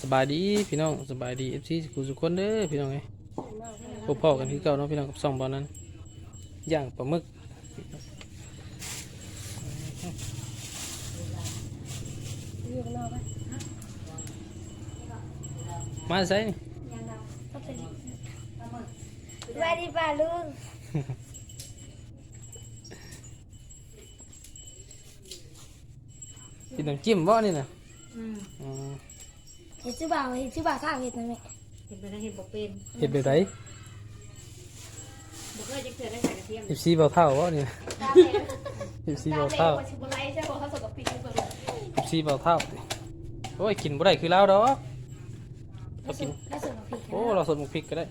สบายดีพี่น้องสบายดีเอฟซีกูสุกคนเด้อพี่น้องเอ้ยพบพ่อกันที่เก่าเนาะพี่น้องกับสองบอลนั้นย่างปลาหมึกอยู่ข้างนอกไหมมาใส่นี่ก็เป็นสวัสดีป่าลุงกินน้ำจิ้มบ่นี่นะอืมอืม เห็นชื่อบ่าวเห็นชื่อบ่าวท่าเห็ดนั่นแหละเห็นไปแล้วเห็นบอกเป็นเห็ดแบบไหนบอกว่าจะเกิดได้ใส่กระเทียมเอฟซีเบาเท่าบ่นี่นะตาแดงเอฟซีตาเบาแดงเท่ากว่าชิบุไรใช่ป่ะเขาสกปรกอยู่กันเลยเอฟซีเบาเท่าโอ้ยกินบ่ได้คือแล้วดอกแล้วส่วนแล้วส่วนของผิดโอ้เราสดหมกพริกก็ได้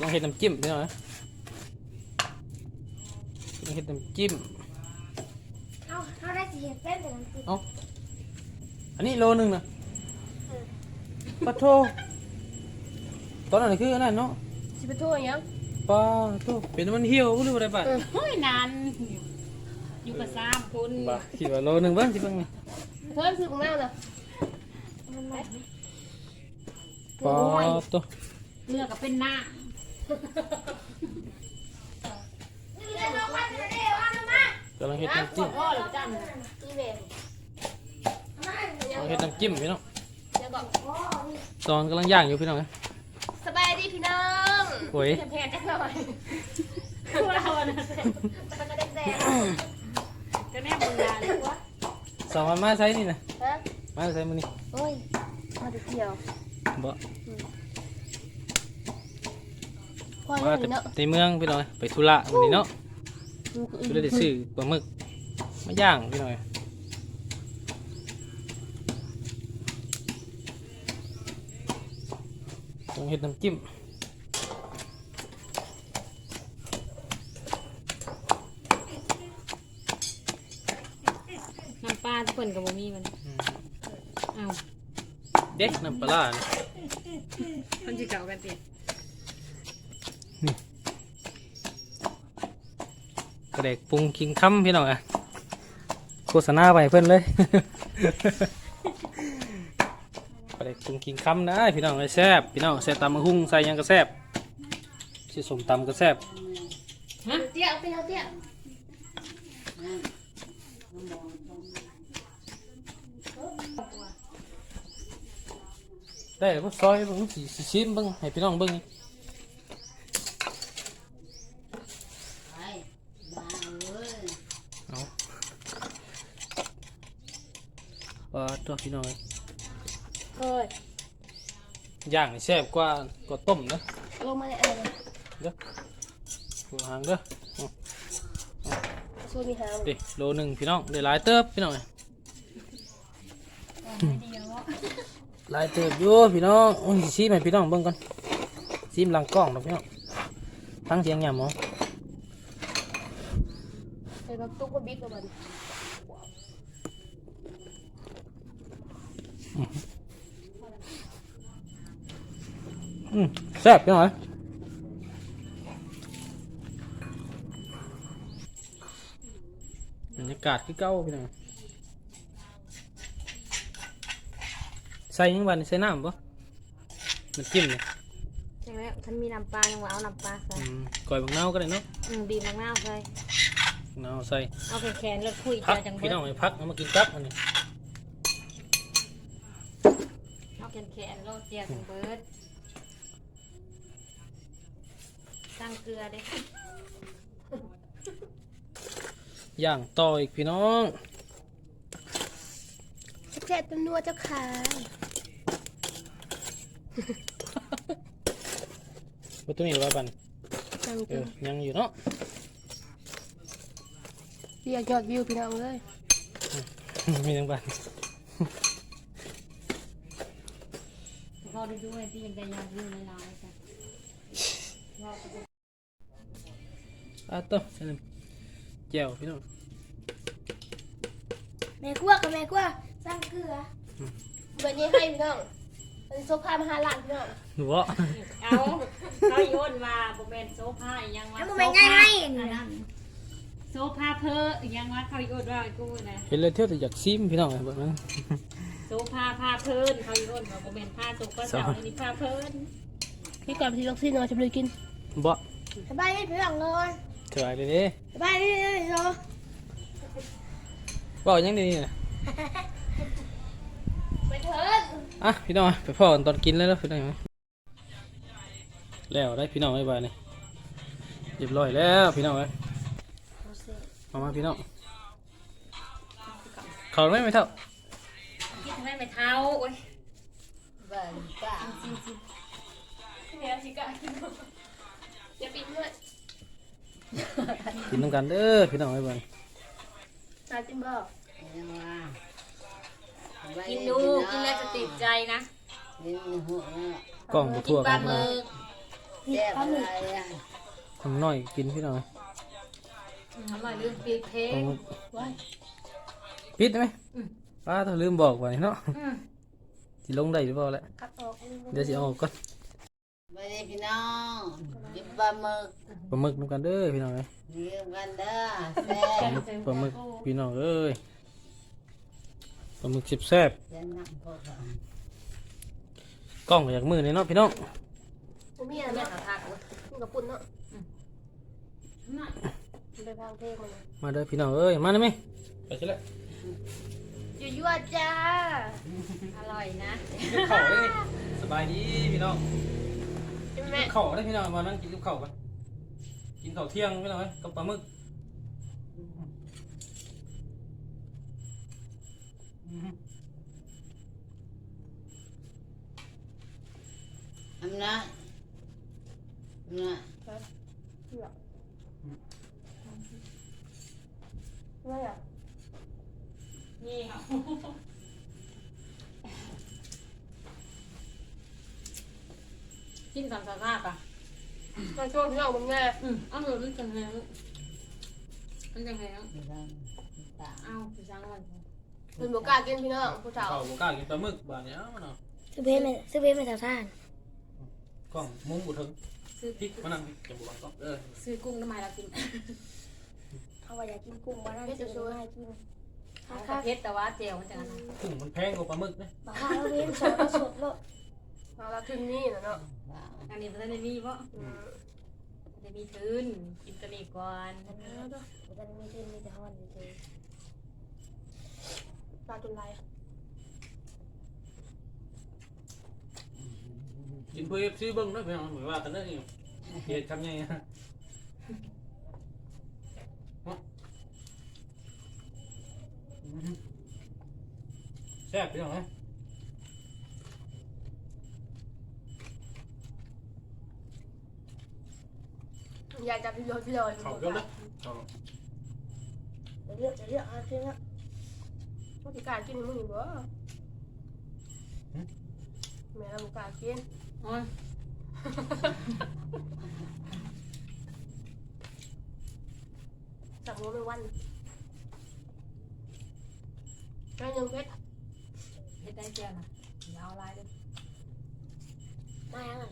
ลองเห็ดน้ำจิ้มพี่น้องนะลองเห็ดน้ำจิ้มเอาเขาได้สิเห็ดเป็นแต่น้ำจิ้มเอ้าอันนี้โลนึงนะ ปะโทตอนนั้นคืออันนั้นเนาะสิบทั่วยังปลาโทเป็นมันเหี่ยวบ่รู้อะไรปะเฮ้ยนานอยู่กับสามคนปลาคิดว่าโลนึงเบ้างสิเบ้างนี่เพิ่มซื้อของเราเนาะปลาโตเลือกกับเป็นหน้ากำลังเห็ดน้ำจิ้มพ่อหรือจันอีเวนกำลังเห็ดน้ำจิ้มพี่น้องเดี๋ยวก่อน ตอนกำลังย่างอยู่พี่น้องนะสบายดีพี่น้องโอ้ยแพงจังหน่อยคู่เรานะมันก็ได้แซ่ก็แน่บุญญาเลยวะสองวันมาใช้นี่นะฮะมาใช้มื้อนี้โอ้ยมาดูเกี่ยวบ่พ่อมาเรื่องแต่นี้เนาะในเมืองพี่น้องไปธุระวันนี้เนาะก็เลยได้ซื้อปลาหมึกมาย่างพี่น้องต้อง เห็ดน้ำจิ้มน้ำปลาทุกคนกับบ่มีมันอืมอ้าวเด็กน้ำปลาร้านี่คนจะเก่ากันติกระเด็กปรุงคิงคัมพี่น้องอะโฆษณาไปเพิ่นเลย กระเด็กปรุงคิงคัมนะพี่น้องไอ้แซ่บพี่น้องแซ่บตำมะฮุ่งใส่หยังก็แซ่บสิสมตำก็แซ่บฮะเตี้ยเตี้ยเตี้ยได้แล้วก็ซอยเบิ่งสิสิชิมเบิ่งให้พี่น้องเบิ่งนี่เอาว่าตัวพี่น้อง เฮ้ยย่างนี่แซ่บกว่ากว่าต้มนะลงมาในอะไรเด้อหัวหางเด้อช่วยมีหางดิโลหนึ่งพี่น้องได้หลายเติบพี่น้องเอ้ยหลายเติบอยู่พี่น้องอุ้ยชิมให้พี่น้องเบิ่งก่อนชิมหลังกล้องเนาะพี่น้องทั้งเสียงยำหมอเดี๋ยวเราตุ๊กก็บิ๊กกับมันอืม แซ่บพี่น้องเอ้ยบรรยากาศคือเก่าพี่น้องใส่ยังบันใส่น้ำปะมันจิ้มเนี่ยใช่ไหมท่านมีน้ำปลายังว่าเอาน้ำปลาใส่อืมก่อยบักนาวก็ได้เนาะอืมบีบมะนาวใส่บักนาวใส่เอาแขนๆแล้วคุยพักเจอจังเบิพี่ดน้องให้พักเอามากินกับอันนี้เอาแขนๆแล้วเจียจังเบิด ตั้งเกลือเด้ย่างต่ออีกพี่น้องแซ่บเป็นนัวเจ้าค่ะวัตถุนี้ร้อยปันจังเออยังอยู่เนาะเรียกยอดวิวพี่น้องเลยมียังปันพอได้ด้วยที่ยังได้ยาวิวในลายจ้ะว่าไปดูอะต่อใส่น้ำแจ่วพี่น้องแม่กลัวกับแม่กลัวสร้างเกลือวันนี้ให้พี่น้องเป็นโซฟามาหาหลานพี่น้องหนูว่าเอาเขาโยนมาโบแมนโซฟาอีกยังวะแล้วมันไม่ง่ายให้อันนั้นโซฟาเพออีกยังวะเขาโยนว่าไอ้กูนะเห็นเลยเที่ยวแต่อยากซิมพี่น้องแบบนั้นโซพาพาเพลินเขาอีกคนเขาโมเมนพาโซก็เสาอันนี้พาเพลินพี่ก่อนพี่ล็อกซี่นอนจะไปกินบ่สบายดีพี่หลังนอน สบายเลยเด้สบายดีเนาะบ่ยังดีนี่นะไปเถิดอะพี่น้องไปพ่อตอนกินแล้วเนาะพี่น้องแล้วได้พี่น้องไว้บายนี่เรียบร้อยแล้วพี่น้องเอ้มามาพี่น้องเขาไม่ไม่เท่าคิดทำไมไม่เท้าโอ้ยบ้านป้าจริงจริงแม่ชิกากินอย่าปิดด้วย กินน้ำกันเด้อพี่น้องไว้บายตาจิ้มบ่กินดูกินแล้วจะติดใจนะกล้องบ่กิทั่วนปกัลานหมึกนี่ปลาหมึกทำน้อยกินพี่น้อง อร่อยลืมปิดเพลเอางมาปิดได้ไหมป้าต้องลืมบอกไว้เนาะอืมสิลงได้หรือเปล่าแหละ คัดออกเดี๋ยวสิเอาออกก่อน ไม่ได้พี่น้องกินปลาหมึกปลาหมึกน้ำกันเด้อพี่น้องเอ้ยเลี้ยงกันเด้อแซ่ปลาบหมึกปลาหมึกพี่น้องเอ้ยปลาหมึกสิบแซ่บจะนั่งพวกเรากล้องอยากมือเลยเนาะพี่น้องผมมีอะไรแม่เนาะขอทากเลยมึงกับปุ่นเนาะน่ะไปฟังเพลงมันมาเด้อพี่น้องเอ้ยมาได้ไหมไปสิละอยู่ยั่วจ้า อร่อยนะ กินกับข้าวเลยสบายดีพี่น้องใช่ไหมกิน แม่ ข้าวได้พี่น้องมานั่งกินกับข้าวกันกินข้าวเที่ยงพี่น้องเอ้ยกับปลาหมึกทำนะนะไม่ะนี่ค่ะ กินสามสามภาพอะมาช่วยพี่น้องมึงแน่อืมเอาหนูมันจังแหงมันจังแหงพี่น้องตาเอาไปสั่งมันเป็นบุกล้ากินพี่น้องผู้สาวข้าวบ่กล้ากินปลาหมึกบาดเนี้ยมาเนาะซื้อเพชรไหมซื้อเพชรไหมสาวท่านกล้องมุ้งบุถึงซื้อพริกมานั่งพริกจะบวงกล้องเออซื้อกุ้งทำไมเรากินเขาว่าอยากกินกุ้งมานั่งซื้อให้กินมันกระเพชรแต่ว่าเจลมันจังนั้นกุ้งมันแพงกว่าปลาหมึกนะบ้าแล้วเว้นสดแล้วสดแล้วเราละคืนนี้นะเนาะ ว่าอันนี้มันได้มีเพราะอืมจะมีทุนกินตัวนี้ก่อนมันมีคืนมีแต่ฮอนจริงปลาตุนไรกินเพื่อซื้อเบิ้งด้วยพี่น้องเหมือนว่ากันเด้อนี่เหตุทำยังไงฮะแซ่บพี่น้องเอ้ ยอยากจับพี่โยพี่โยเขาเยอะเลยเขาเดี๋ยวเดี๋ยวเอาจริงอะผู้ที่การกินมึงอยู่บ่แม่เราบุกล้ากินอ๋อสั่งหมูเป็นวันแม่ยังเพชรเพชรได้เจลนะอย่าเอาลายเลย มายังไง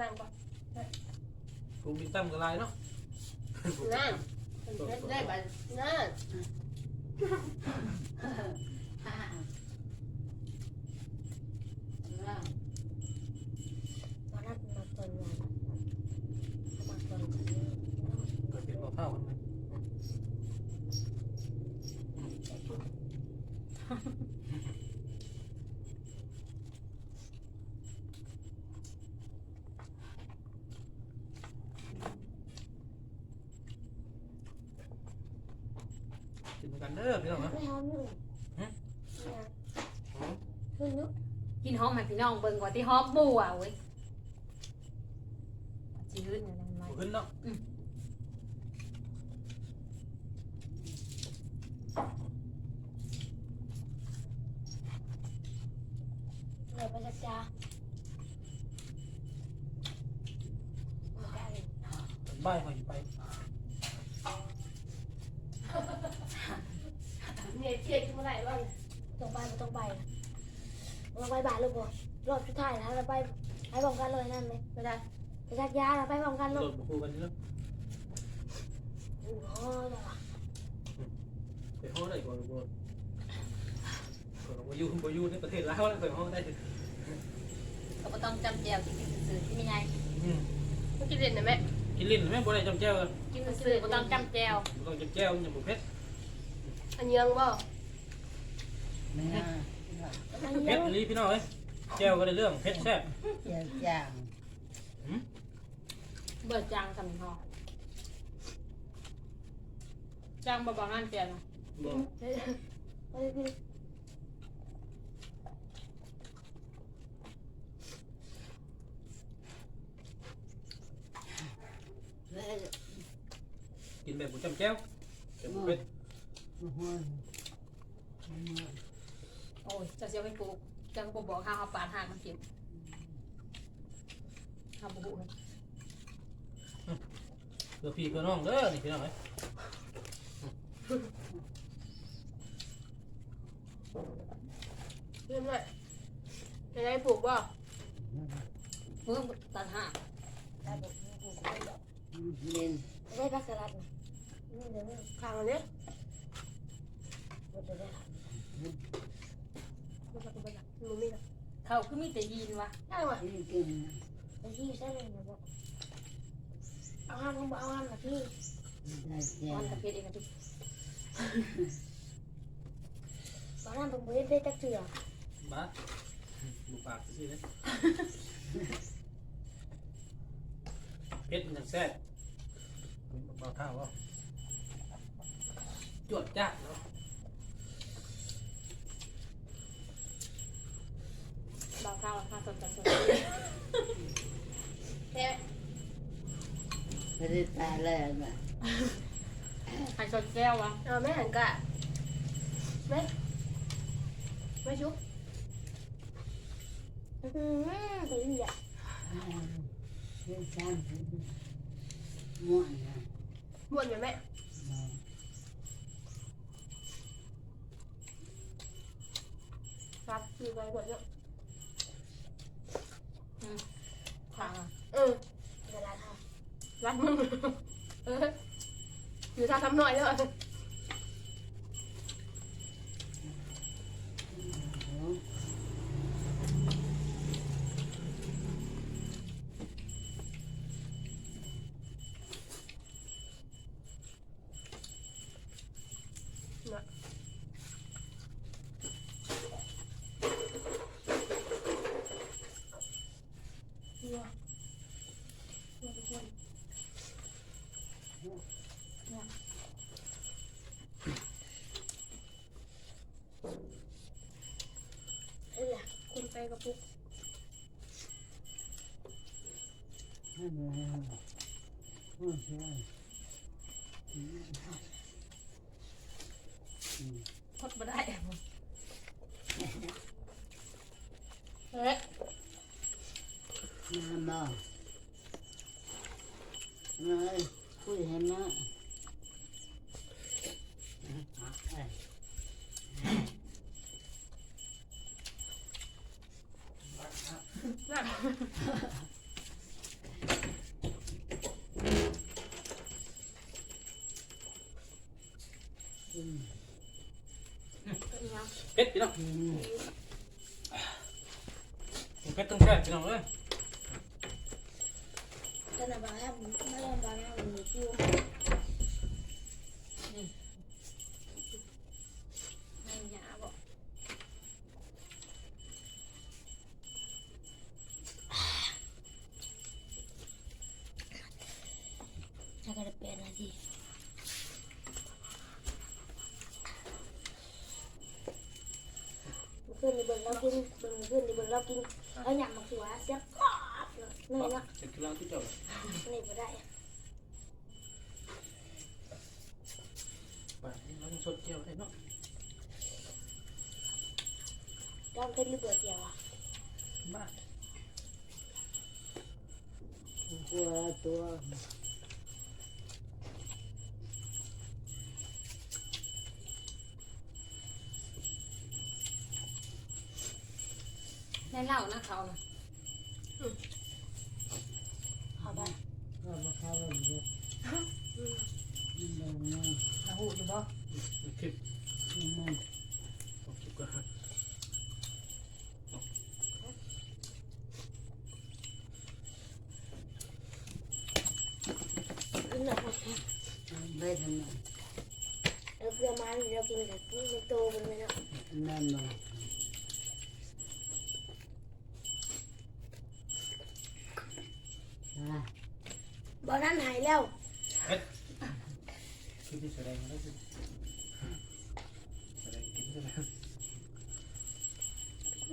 นั่งปะกูมีตั้มกับลายเนาะนั่งเพชรได้ปะนั่ง ฮ่าน้อง มานัดมาตอนงานมาตอน เกิดเป็นข้าวกันไหม กินกันเด้อพี่น้องเนาะไม่เอาหนึ่งหนึ่งนุ๊กกินหอมให้พี่น้องเบิ่งก่อนที่หอมบัวเว้ยจืดเนี่ยมันบ่ขึ้นเนาะเดี๋ยวไปจัดจ้า บ่ายไปไป เนี่ยเช็คเมื่อไหร่บ้างต้องไปต้องไปต้องไปบ่ายลูกบ่รอบสุดท้ายนะเราไปไปพร้อมกันเลยนั่นไหมไม่ได้ไปจัดยาเราไปพร้อมกันรลูกถบุกกันนี่เนาะโอ้โหไปเขาได้ก่อนบ่อยู่บ่อยู่ในประเทศลาวแล้วไปห้องได้ก็บ่ต้องจำแจวกินซื่อๆที่มีไงอืมไม่กินเด่นนะแม่กินลิ้นแม่บ่ได้จำแจ้วกินซื่อๆบ่ต้องจำแจวบ่ต้องจำแจ้วอย่าบ่เผ็ดอันยังบ่ไม่น่าอัน เผ็ยัดงลีพี่น้องเอ้ยแจ้วก็ได้เรื่องเผ็ดแซ่บเจ้าจ้างเบิดจางสำหองจางบ่บ่งานแจวนะบ่อันนี้คือแล้วกินแบบบ่จำแจ้วแต่บ่เผ็ด หัวโอ้ ยจะเสียไปปลูกจังบ่บอกข้าวเอาปาดหางมันกินทำบ่ฮู้เลยเพื่อพี่เพื่อน้องเด้อนี่พี่น้องเอ้ยเรื่องด้วยจะได้ปลูกบ่เพิ่มตัดหางเล่นได้พักสลัดนะนี่เดี๋ยวนี่ข้างอันนี้มันจะได้มัน จะเป็นแบบมันมีนะเขาคือมีแต่ยีนวะได้ไหมที่กินไอ้ที่ใช่เลยนะบอกเอาห้ามเอาห้ามนะพี่ได้แจ้มันงกับเพชรเองกันทุกเอาห้ามตรงบริเวณได้จักเถื่อบ้าบุปากซื่อๆนะเผ็ดมันจังแซ่บเบาเท่าว่าจวดจ้าเนาะ บางข้าวข้าวสดจัดสดแค่ไม่ได้ตายแล้วนะไข่สดแก้ววะเอาไม่หันกะไม่ไม่ชุบอืมตัวนี้อะเล่นซ้ำม่วนนะม้วนอยู่แม่ครับคือไปหมดแล้ว ทาง เออเวลาทำรัดมึงเอออยู่ท่าทำหน่อยเด้อเออ คุณไปกับปุ๊กไม่ไรม่วนใช่ทดมาได้เฮ้ยน้ำบ่เลยคุยให้มาเอ้ย น่ะ อืม เผ็ดพี่น้องอืมเผ็ดต้องแซ่บพี่น้องเอ้ยก็น่ะบางท่านไม่ได้บางท่านมีคิวไม่หยาบอก ถ้าก็จะเป็นนาที ขึ้นในเบิ่งเรากินเบิ่งขึ้นในเบิ่งเรากินเอาหยำมาสัวเสียบกรอบเลยนี่นะเสร็จกำลังที่เจ้านี่บ่ได้ไปเราต้องสดเจียวได้เนาะเราเพิ่นหรือเบื่อเดียวอะบ้ากลัวตัว ในเหล้านะเขาน่ะเขาบ้านก็มเข้าเลยเยอะมันลงมารหูอยู่บ่คลิปมันมองคลิปก็หักกินหน่อยได้ทำหน่อเราเกลือมาเรากินกับมันโตเป็นไหมเนาะน่นเนาะ บอนั่นหายแล้วคือที่แสดงแล้วคือแสดงกินใช่ไหม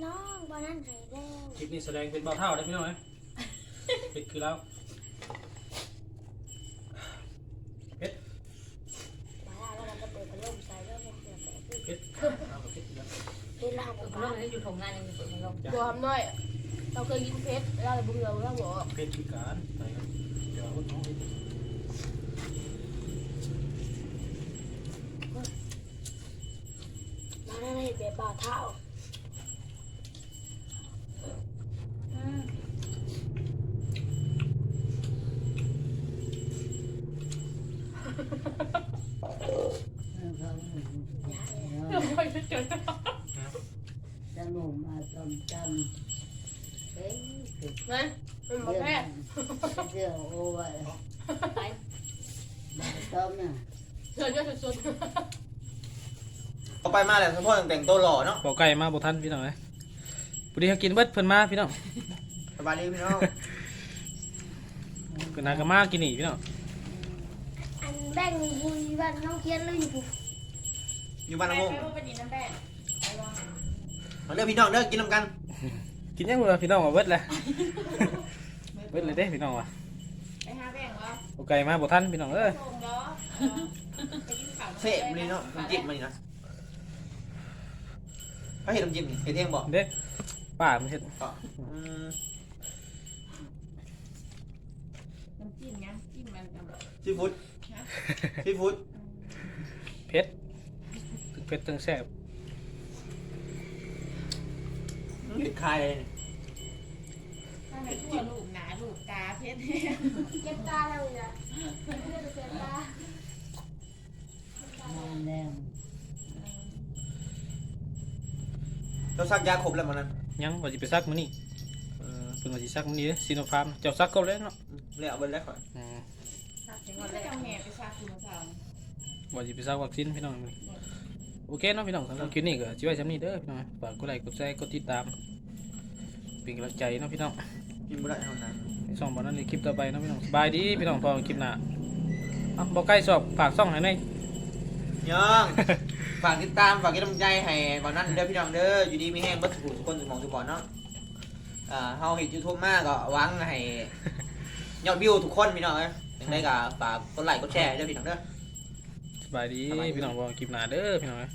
น้องบอนั่นหายแล้วคลิปนี้แสดงเป็นเบาเท่าได้พี่น้องไหมปิดคือแล้วมาแล้วเราก็เปิดพัดลมใส่แล้วมันเกิดแบบนี้เพชรเอากับเพชรแล้วเป็นเราขเปิอดงพัดลเรามนี่อยู่ถงงานยังเปิดพัดลมบวมด้วยเราเคยกินเพชรเราเลยเบื่อเราบอกเพชรคือการ ไปครับเดี๋ยวเอาน้องไปมานั่นเห็นแบบบ่าเท้า แล้วเขา อย่าเลย เราไม่ได้เจอ จมูกมาต้มจำเอ้ยคือ นะเป็นหมอ เรื่อง แพทย์ เรื่องโอ้ย ไป ต้มน่ะ เชิญเยอะสุด เอา ไปมาแล้วสมพ่อแต่งตัวหล่อเนาะบอกไก่มาบอกท่านพี่น้องเลยพอดีเขากินเบิดเพิ่นมาพี่น้องสบายดีพี่น้องเพิ่นนากมากินนี่พี่น้องอันแบ่งบุยบ้านน้องเคียนเลยอยู่ปุ๊บอยู่บ้านน้ำมงไปดินน้ำแป้งไปวางมาเด้อพี่น้องเด้อกินน้ำกัน กินยังบ่ล่ะพี่น้องว่าเบิดเลยเบิดเลยเด้พี่น้องว่ะไปหาแบ่งวะบอกไก่มาบอกท่านพี่น้องเอ้ยส่งล้อไปกินข้าวเสพเลยเนาะน้ำจิ้มมานี่นะ เขาเห็นน้ำจิ้มนี่เห็นเที่ยงบอกเด้ป้ามันเฮ็ดก็อืมน้ำจิ้มนะจิ้มมันกับซีฟู้ดซีฟู้ดเผ็ดถึงเผ็ดถึงแซ่บเห็ดคายเลยนี่ถ้าในทั่วลูกหนาลูกตาเพชรเก็บตาแล้วเนี่ยเก็บตามาแรง เราซักยาครบแล้วมันนั้นยังว่าสิไปซักมื้อนี้เออเพิ่นว่าสิซักมื้อนี้เด้ซีโนฟาร์มเจ้าซักก็แล้วเนาะแล้วเอาไปแล้วก่อนอืมสักถึงมัวันนก็แรกจะแห่ไปซาคุณสาวว่าสิไปซักวัคซีนพี่น้องมื้อนี้โอเคเนาะพี่น้องสำหรับคลิปนี้ก็สิไว้ซำนี้เด้อพี่น้องฝากกดไลค์กดแชร์กดติดตามเป็นกำลังใจเนาะพี่น้องกินบ่ได้เท่านั้นในช่องบ่นั้นในคลิปต่อไปเนาะพี่น้องสบายดีพี่น้องพอกันคลิปหน้าเอ้าบ่ใกล้สอบฝากช่องให้หน่อยยัง ฝากติดตามฝากกินกำลังใจให้ก่อนนั้นเด้อพี่น้องเด้ออยู่ดีมีแห้งเบิดทุกทุกคนสุขมองทุกบ่อนเนาะอ่าเฮาเห็นยูทูบมากก็หวังให้ยอดวิวทุกคนพี่น้องเอ้ยยังไงก็ฝากกดไลค์กดแชร์เด้อพี่น้องเด้อ สบายดี พี่น้องบอกคลิปหน้าเด้อพี่น้องเอ้